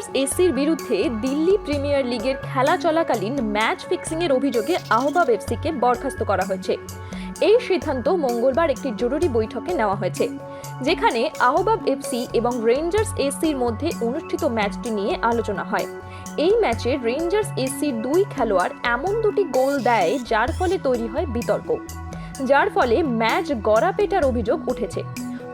Rangers এসির বিরুদ্ধে Delhi premier লিগের খেলা চলাকালীন ম্যাচ ফিক্সিংয়ের অভিযোগে আহবাব এফসিকে বরখাস্ত করা হয়েছে। এই সিদ্ধান্ত মঙ্গলবার একটি জরুরি বৈঠকে নেওয়া হয়েছে, যেখানে আহবাব এফসি এবং রেঞ্জার্স এসির মধ্যে অনুষ্ঠিত ম্যাচটি নিয়ে আলোচনা হয়। এই ম্যাচে রেঞ্জার্স এসির দুই খেলোয়াড় এমন দুটি গোল দেয়, যার ফলে তৈরি হয় বিতর্ক, যার ফলে ম্যাচ গড়াপেটার অভিযোগ উঠেছে।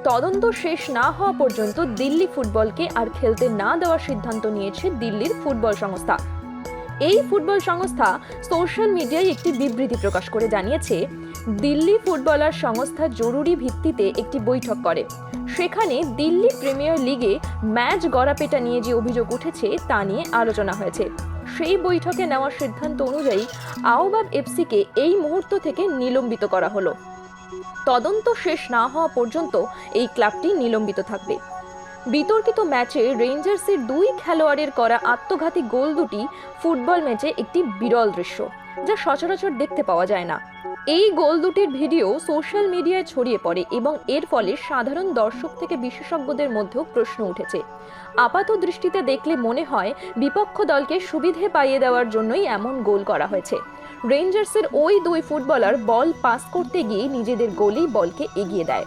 তদন্ত শেষ না হওয়া পর্যন্ত দিল্লি ফুটবলকে আর খেলতে না দেওয়ার সিদ্ধান্ত নিয়েছে দিল্লির ফুটবল সংস্থা। এই ফুটবল সংস্থা সোশ্যাল মিডিয়ায় একটি বিবৃতি প্রকাশ করে জানিয়েছে, দিল্লি ফুটবলার সংস্থা জরুরি ভিত্তিতে একটি বৈঠক করে। সেখানে দিল্লি প্রিমিয়ার লিগে ম্যাচ গড়াপেটা নিয়ে যে অভিযোগ উঠেছে তা নিয়ে আলোচনা হয়েছে। সেই বৈঠকে নেওয়ার সিদ্ধান্ত অনুযায়ী আওবাব এফসিকে এই মুহূর্ত থেকে নিলম্বিত করা হলো। তদন্ত শেষ না হওয়া পর্যন্ত এই ক্লাবটি নিলম্বিত থাকবে। বিতর্কিত ম্যাচে রেঞ্জার্সের দুই খেলোয়াড়ের করা আত্মঘাতী গোল দুটি ফুটবল ম্যাচে একটি বিরল দৃশ্য, যা সচরাচর দেখতে পাওয়া যায় না। এই গোল দুটির ভিডিও সোশ্যাল মিডিয়ায় ছড়িয়ে পড়ে এবং এর ফলে সাধারণ দর্শক থেকে বিশেষজ্ঞদের মধ্যেও প্রশ্ন উঠেছে। আপাত দৃষ্টিতে দেখলে মনে হয় বিপক্ষ দলকে সুবিধে পাইয়ে দেওয়ার জন্যই এমন গোল করা হয়েছে। রেঞ্জার্সের ওই দুই ফুটবলার বল পাস করতে গিয়ে নিজেদের গোলেই বলকে এগিয়ে দেয়।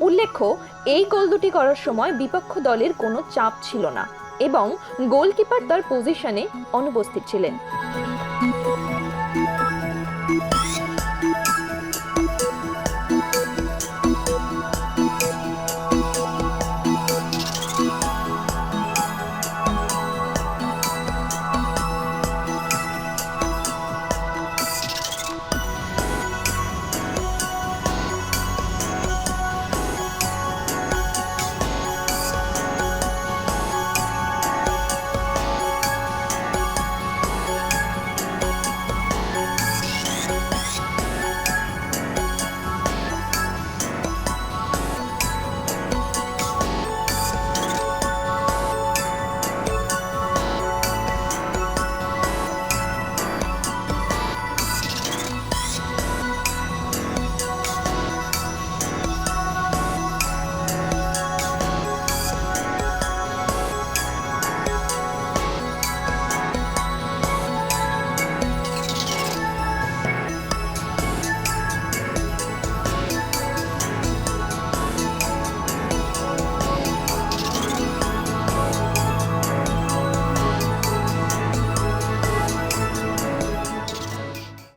উল্লেখ্য, এই গোল দুটি করার সময় বিপক্ষ দলের কোনো চাপ ছিল না এবং গোলকিপার তার পজিশনে অনুপস্থিত ছিলেন।